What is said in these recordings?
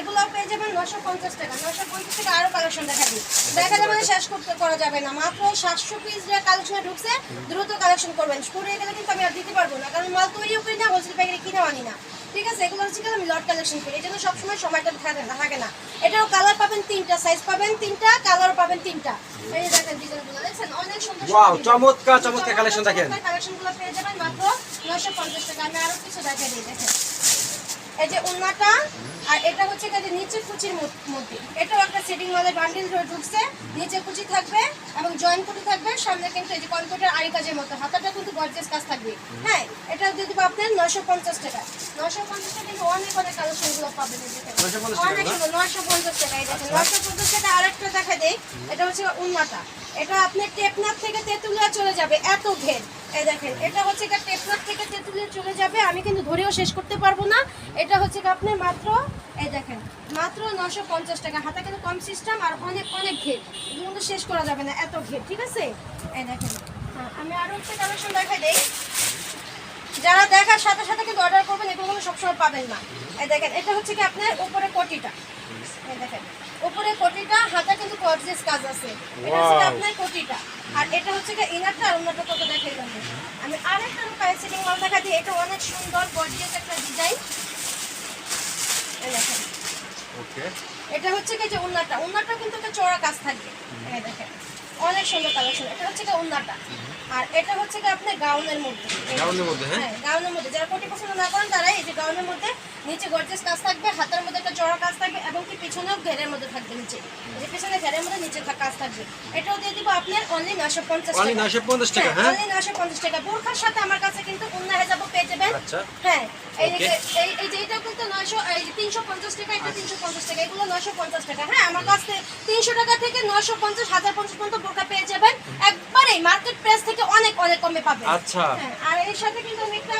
এগুলো পেয়ে যাবেন নশো পঞ্চাশ টাকা। নশো পঞ্চাশ টাকা আরও কালেকশন দেখা দিই দেখা যাবে শেষ করতে করা যাবে না। মাত্র সাতশো পিস যে কালেকশনে ঢুকছে দ্রুত কালেকশন করবেন। ফুরিয়ে গেলে কিন্তু আমি আর দিতে পারব না কারণ মাল তৈরিও করি না হোলসেল প্যাকেটে কিনেও আনি না। ঠিক আছে? এগুলো হচ্ছে আমি লট কালেকশন করি। এই জন্য সবসময় সময়টা থাকে না থাকে না। এটাও কালার পাবেন তিনটা সাইজ পাবেন তিনটা কালার পাবেন তিনটা। এই দেখেন ডিজাইনগুলো দেখছেন? অনেক সুন্দর Wow, চমৎকার, চমৎকার collection দেখেন। কালেকশনগুলো পেয়ে যাবেন মাত্র নশো পঞ্চাশ টাকা। আমি আরও কিছু দেখা দিই দেখেন। এই যে উন্নাটা আর এটা হচ্ছে কি নিচে কুচির মধ্যে। এটাও একটা সেটিং মালে বান্ডিল ধরে ঢুকছে। নিচে কুচি থাকবে এবং জয়েন কুচি থাকবে। সামনে কিন্তু এই যে কম্পিউটার আড়ি কাজের মতো। হাতাটা কিন্তু গর্জেস কাজ থাকবে। হ্যাঁ এটা দিয়ে দেবো আপনার নশো পঞ্চাশ টাকা। নশো পঞ্চাশ টাকা কিন্তু অনেক অনেক কালেকশনগুলো পাবেন এই দেখেন। 950 টাকা অনেক নশো পঞ্চাশ টাকা এই দেখেন। নশো পঞ্চাশ টাকা আরেকটা দেখা দেই। এটা হচ্ছে উন্নাটা। এটা আপনার টেপনাথ থেকে তেঁতুলিয়া চলে যাবে। এত ঘের। এই দেখেন এটা হচ্ছে গিয়ে টেপনাথ থেকে তেঁতুলিয়া চলে যাবে। আমি কিন্তু ধরেও শেষ করতে পারব না। এটা হচ্ছে গিয়ে আপনার মাত্র এই দেখেন মাত্র নশো পঞ্চাশ টাকা। হাতে কিন্তু কম সিস্টেম আর অনেক অনেক ঘের। এগুলো কিন্তু শেষ করা যাবে না এত ঘের ঠিক আছে? এই দেখেন হ্যাঁ, আমি আরও একটা কালেকশন দেখাই দেই। যারা দেখার সাথে সাথে কিন্তু অর্ডার করবেন এগুলো কিন্তু সবসময় পাবেন না। এই দেখেন এটা হচ্ছে কি আপনার উপরে কোটিটা। এই দেখেন উপরে কোটিটা হাতে কিন্তু গর্জিয়াস কাজ আছে। এটা হচ্ছে আপনার কোটিটা। আর এটা হচ্ছে কি ইনারটা আর অন্যটা কত দেখাই আমি আরেকটা পায়ে সিলিং মাল দেখা দিই এটা অনেক সুন্দর গর্জিয়াস একটা ডিজাইন দেখেন। ওকে। এটা হচ্ছে কি যে উন্নাটা উন্নাটা কিন্তু একটা চড়া কাজ থাকবে। দেখেন। অনেক সুন্দর কালেকশন এটা হচ্ছে কি উন্নাটা আর এটা হচ্ছে কি আপনার গাউনের মধ্যে। গাউনের মধ্যে, হ্যাঁ? গাউনের মধ্যে। যারা কোটি পছন্দ না করেন তারা এই যে গাউনের মধ্যে নিচে গর্জেস কাজ থাকবে হাতের মধ্যে একটা চড়া কাজ থাকবে এবং কি পিছনেও ঘেরের মধ্যে থাকবে নিচে। যে পিছনে ঘেরের মধ্যে নিচে কাজ থাকবে। এটাও দিয়ে দিব আপনার অনলি নশো পঞ্চাশ Only 950 টাকা, হ্যাঁ? অনলি নশো পঞ্চাশ টাকা। বোরখার সাথে আমার কাছে কিন্তু হেজাবও পেয়ে যাবেন। আচ্ছা। হ্যাঁ এই এই এই যে এটা কিন্তু নয়শো এই তিনশো পঞ্চাশ টাকা এটা তিনশো পঞ্চাশ টাকা এগুলো নয়শো পঞ্চাশ টাকা। হ্যাঁ আমার কাছ থেকে তিনশো টাকা থেকে নয়শো পঞ্চাশ হাজার পঞ্চাশ পর্যন্ত পেয়ে যাবেন। একবারেই মার্কেট প্রাইস থেকে অনেক অনেক কমে পাবেন। আচ্ছা। হ্যাঁ আর এর সাথে কিন্তু আমি একটা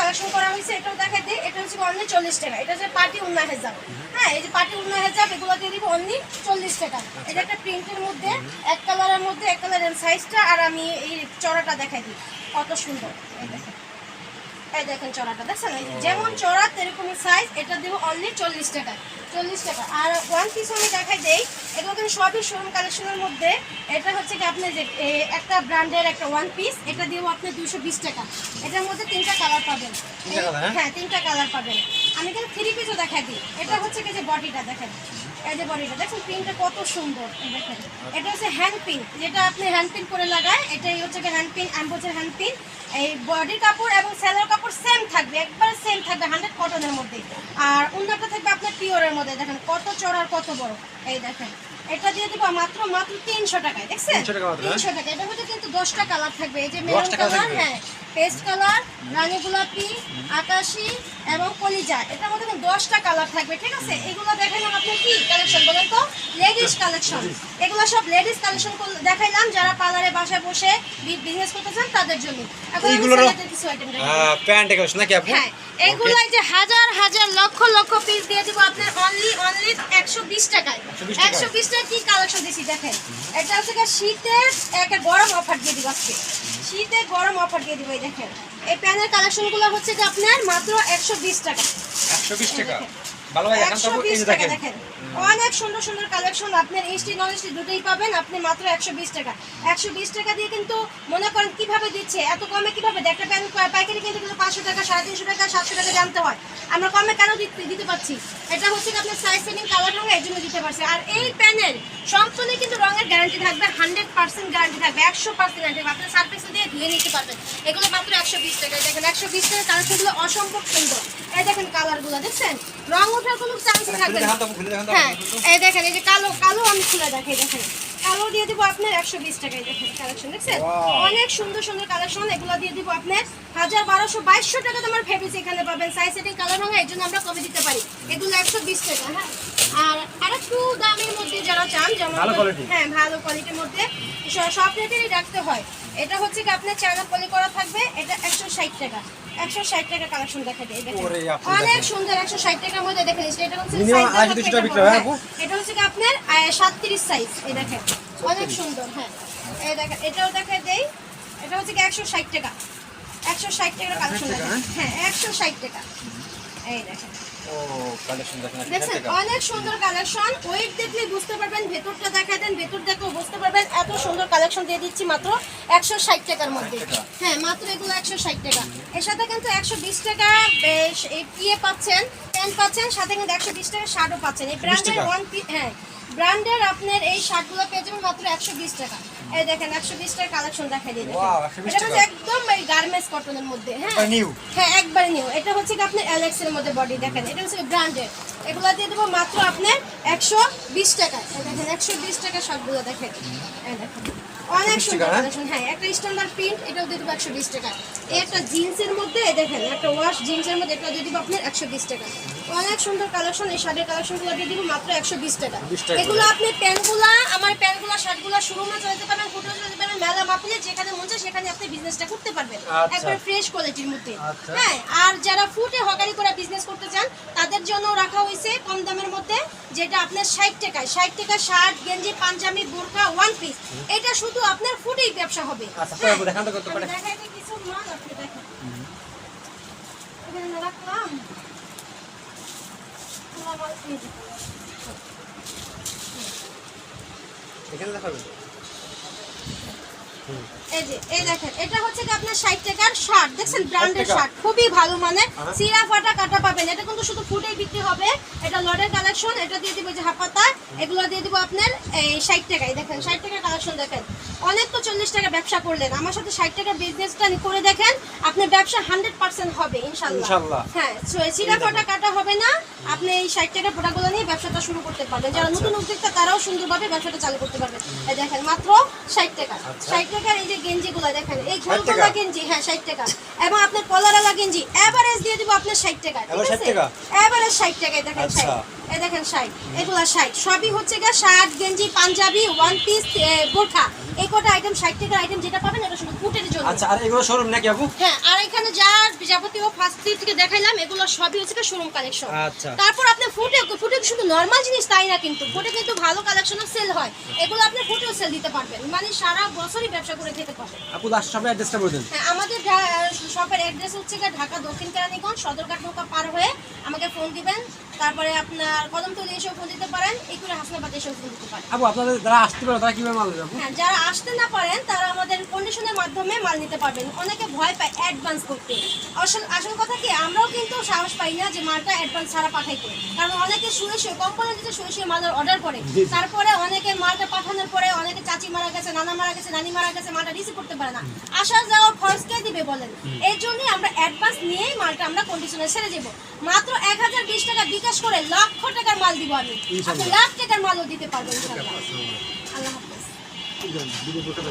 কালেকশন করা হয়েছে এটাও দেখাই দিই। এটা হচ্ছে অনলি চল্লিশ টাকা। এটা হচ্ছে পার্টি উন্না হেজাব। হ্যাঁ এই যে পার্টি উন্না হেজাব, এগুলো দিয়ে দিব অনলি চল্লিশ টাকা। এটা একটা প্রিন্টের মধ্যে, এক কালারের মধ্যে, এক কালারের সাইজটা আর আমি এই চড়াটা দেখাই দিই। কত সুন্দর। এই দেখেন। এই দেখেন চড়াটা দেখছেন? যেমন চড়া তেরকমই সাইজ এটা দিব অনলি চল্লিশ টাকা চল্লিশ টাকা। আর ওয়ান পিস আমি দেখাই দেই এগুলো কিন্তু সবই শোরুম কালেকশনের মধ্যে। এটা হচ্ছে কি আপনি যে একটা ব্র্যান্ডের একটা ওয়ান পিস এটা দিব আপনি দুশো বিশ টাকা। এটার মধ্যে তিনটা কালার পাবেন। হ্যাঁ? হ্যাঁ তিনটা কালার পাবেন। আমি কিন্তু থ্রি পিসও দেখাই দিই। এটা হচ্ছে কি যে বডিটা দেখেন? এই যে কত সুন্দর। দেখেন। এটা হচ্ছে হ্যান্ড যেটা আপনি হ্যান্ড করে লাগায়, এটাই হচ্ছে হ্যান্ড পিন অ্যাম্বোচের হ্যান্ড এই বডির কাপড় এবং স্যালোর কাপড় সেম থাকবে, একবার সেম থাকবে হান্ড্রেড কটনের মধ্যে। আর অন্যটা থাকবে আপনার পিওরের মধ্যে। দেখেন, কত চড়ার কত বড়। এই দেখেন। এটা দিয়ে দেবো মাত্র মাত্র তিনশো টাকায় দেখছেন? 300 টাকা হ্যাঁ? তিনশো টাকা। এটার মধ্যে কিন্তু দশটা কালার থাকবে। এই যে মেরুন কালার হ্যাঁ পেস্ট কালার রানী গোলাপি আকাশি এবং কলিজা। এটার মধ্যে দশটা কালার থাকবে ঠিক আছে? এগুলো দেখালাম আপনার কি? কালেকশন বলেন তো। লেডিস কালেকশন এগুলো সব লেডিস কালেকশন দেখাইলাম। যারা পার্লারে বাসায় বসে বিজনেস করতে চান তাদের জন্য। প্যান্ট কালেকশন নাকি আপু? হ্যাঁ এগুলো যে হাজার হাজার লক্ষ লক্ষ পিস দিয়ে দিব আপনার অনলি অনলি একশো বিশ টাকায়। 120 একশো বিশ টাকা কি কালেকশন দিছি দেখেন। এটা হচ্ছে শীতের একটা গরম অফার দিয়ে দিব আজকে। শীতের গরম অফার দিয়ে দিব এই দেখেন। এই প্যানের কালেকশনগুলো হচ্ছে যে আপনার মাত্র একশো বিশ টাকা একশো বিশ টাকা। অনেক সুন্দর সুন্দর কালেকশন আপনার এইচডি নন এইচডি দুটোই পাবেন আপনি মাত্র একশো বিশ টাকা। একশো বিশ টাকা দিয়ে কিন্তু মনে করেন কীভাবে দিচ্ছে এত কমে কীভাবে? একটা পাইকারি কিনতে কিন্তু পাঁচশো টাকা সাড়ে তিনশো টাকা সাতশো টাকা জানতে হয়। আমরা কমে কেন দিতে দিতে পারছি? এটা হচ্ছে আপনার সাইজ সেটিং কালার রঙে জন্য দিতে পারছি। আর এই প্যানের গ্যারান্টি থাকবে হান্ড্রেড পার্সেন্ট গ্যারান্টি থাকবে একশো পার্সেন্ট গ্যারান্টি আপনার সার্ভিস দিয়ে ধুয়ে নিতে পারবেন। এগুলো মাত্র একশো বিশ টাকা। দেখেন একশো বিশ টাকা কালেকশনগুলো অসম্ভব সুন্দর। এই দেখেন কালারগুলো দেখছেন? রং ওঠার কোনো চান্স থাকবে হ্যাঁ এই দেখেন এই যে কালো কালো আমি খুলে দেখে দেখেন। কালো দিয়ে দিব আপনার একশো বিশ টাকায় দেখেন কালেকশন দেখছেন? অনেক সুন্দর সুন্দর কালেকশন এগুলো দিয়ে দিব আপনার হাজার বারোশো বাইশশো টাকা তোমার ফেব্রিক এখানে পাবেন। সাইজ সেটিং কালার রঙে এই জন্য আমরা কমে দিতে পারি। এগুলো একশো বিশ টাকা হ্যাঁ? আর আরেকটু দামের মধ্যে যারা চান যেমন হ্যাঁ ভালো কোয়ালিটির মধ্যে সব রেটেরই রাখতে হয়। এটা হচ্ছে কি আপনার চায়না পলি করা থাকবে এটা একশো ষাট টাকা। একশো ষাট টাকা কালেকশন দেখা যায় অনেক সুন্দর একশো ষাট টাকার মধ্যে দেখেন এটা হচ্ছে হয়, হ্যাঁ? এটা হচ্ছে কি আপনার সাতত্রিশ সাইজ এই দেখেন। অনেক সুন্দর হ্যাঁ। এই দেখেন এটাও দেখা দেই এটা হচ্ছে কি একশো ষাট টাকা। একশো ষাট টাকার কালেকশন দেখেন হ্যাঁ? একশো ষাট টাকা। এই দেখেন। অনেক সুন্দর কালেকশন ওয়েট দেখলে বুঝতে পারবেন ভেতরটা দেখা দেন ভেতর দেখলেও বুঝতে পারবেন এত সুন্দর কালেকশন দিয়ে দিচ্ছি মাত্র একশো ষাট টাকার মধ্যে। হ্যাঁ মাত্র এগুলো একশো ষাট টাকা। এর সাথে কিন্তু একশো বিশ টাকা ইয়ে পাচ্ছেন প্যান্ট পাচ্ছেন সাথে কিন্তু একশো বিশ টাকা শার্টও পাচ্ছেন। এই ব্র্যান্ডের ওয়ান হ্যাঁ ব্র্যান্ডের আপনার এই শার্টগুলো পেয়ে যাবেন মাত্র একশো বিশ টাকা। এই দেখেন একশো বিশ টাকার কালেকশন দেখাই। Wow, 120 এটা হচ্ছে একদম এই গার্মেন্টস কটনের মধ্যে হ্যাঁ। হ্যাঁ একবারে নিউ এটা হচ্ছে কি আপনার অ্যালেক্স এর মধ্যে বডি দেখেন। এটা হচ্ছে ব্র্যান্ডেড এগুলো দিয়ে দেবো মাত্র আপনার একশো বিশ টাকা। দেখেন একশো বিশ টাকা সবগুলো দেখেন। দেখেন অনেক সুন্দর হ্যাঁ? কালেকশন। হ্যাঁ একটা স্ট্যান্ডার্ড প্রিন্ট এটাও দিয়ে দেবো একশো বিশ টাকা। এই একটা জিন্সের মধ্যে দেখেন একটা ওয়াশ জিন্সের মধ্যে এটা দিয়ে দেবো আপনার একশো বিশ টাকা। অনেক সুন্দর কালেকশন এই শার্টের কালেকশনগুলো দিয়ে দিব মাত্র একশো বিশ টাকা। এগুলো আপনি প্যান্টগুলা আমার প্যান্টগুলা শার্টগুলা শোরুমে চলে যেতে পারবেন ফুটে চলে যেতে পারবেন মেলা মাপলে যেখানে মন চায় সেখানে আপনি বিজনেসটা করতে পারবেন। আচ্ছা। একবার ফ্রেশ কোয়ালিটির মধ্যে। আচ্ছা। হ্যাঁ আর যারা ফুটে হকারি করে বিজনেস করতে চান তাদের জন্য রাখা হয়েছে কম দামের মধ্যে যেটা আপনার ষাট টাকায়। ষাট টাকা শার্ট গেঞ্জি পাঞ্জাবি বোরখা ওয়ান পিস এটা শুধু আপনার ফুটেই ব্যবসা হবে। আচ্ছা, হ্যাঁ। কিছু মাল আপনি দেখেন রাখলাম। এখানে দেখাবেন? Mm-hmm. এই যে এই দেখেন এটা হচ্ছে কি আপনার 60 টাকার শার্ট। ব্র্যান্ডের শার্ট খুবই ভালো মানে। সিরা ফাটা কাটা পাবেন। এটা কিন্তু শুধু ফুটেই বিক্রি হবে। এটা লটের কালেকশন এটা দিয়ে দিব যে হাফাতা এগুলো দিয়ে দিব আপনার এই 60 টাকায়। দেখেন 60 টাকার কালেকশন দেখেন। অনেক তো 40 টাকা ব্যবসা করলেন। আমার সাথে 60 টাকার বিজনেসটা করে দেখেন আপনার ব্যবসা 100% হবে ইনশাআল্লাহ। ইনশাআল্লাহ। হ্যাঁ সিরা ফাটা কাটা হবে না। আপনি এই 60 টাকার প্রোডাক্টগুলো নিয়ে ব্যবসাটা শুরু করতে পারবেন। যারা আচ্ছা। নতুন উদ্যোক্তা তারাও সুন্দরভাবে ব্যবসাটা চালু করতে পারবেন। এই দেখেন মাত্র 60 টাকা। আচ্ছা। 60 টাকার এই যে গেঞ্জিগুলো দেখেন। এই 60 গেঞ্জি হ্যাঁ 60 টাকা। এবং আপনার কলারওয়ালা গেঞ্জি এভারেজ দিয়ে দিব আপনার 60 টাকা ঠিক আছে? এভারেজ 60 টাকায় দেখেন আচ্ছা। 60 দেখেন 60 এগুলা 60 সবই হচ্ছে গা শার্ট গেঞ্জি পাঞ্জাবি ওয়ান পিস বোরখা। এই কটা আইটেম 60 টাকার আইটেম যেটা পাবেন এটা শুধু ফুটের জন্য। আচ্ছা আর এগুলো শোরুম নাকি আপু? হ্যাঁ আর এখানে যা যাবতীয় ফার্স্ট থেকে দেখাইলাম এগুলো সবই হচ্ছে শোরুম কালেকশন আচ্ছা। তারপর আপনি ফুটে ফুটে শুধু নর্মাল জিনিস তাই না কিন্তু? ফুটে কিন্তু ভালো কালেকশনও সেল হয়। এগুলো আপনি ফুটেও সেল দিতে পারবেন। মানে সারা বছরই ব্যবসা করে খেতে পারবেন। আপু লাস্ট সবাই অ্যাড্রেসটা বলে দেন হ্যাঁ, আমাদের শপের অ্যাড্রেস হচ্ছে ঢাকা দক্ষিণ কেরানীগঞ্জ সদরঘাট নৌকা পার হয়ে আমাকে ফোন দিবেন। তারপরে আপনার কদমতলি এসেও ফোন দিতে পারেন হাসনাবাদ এসেও ফোন দিতে পারেন। আপু আপনাদের যারা আসতে পারে তারা কীভাবে মাল হ্যাঁ যারা আসতে না পারেন তারা আমাদের কন্ডিশনের মাধ্যমে মাল নিতে পারবেন। অনেকে ভয় পায় অ্যাডভান্স করতে। আসল আসল কথা কি আমরাও কিন্তু সাহস পাই না যে মালটা অ্যাডভান্স ছাড়া পাঠাই পাঠাইতে কারণ অনেকে শুয়ে শুয়ে কোম্পানি দিতে শুয়ে শুয়ে মালের অর্ডার করে। তারপরে অনেকে মালটা পাঠানোর পরে অনেকে চাচি মারা গেছে নানা মারা গেছে নানি মারা গেছে মালটা রিসিভ করতে পারে না। আসা যাওয়ার খরচ কে দিবে বলেন? এই জন্যই আমরা অ্যাডভান্স নিয়েই মালটা আমরা কন্ডিশনে ছেড়ে যাব মাত্র এক হাজার বিশ টাকা বিকাশ করে লক্ষ টাকার মাল দিব আমি। আপনি লাখ টাকার মালও দিতে পারবেন ইনশাল্লাহ। 这个，这 dan.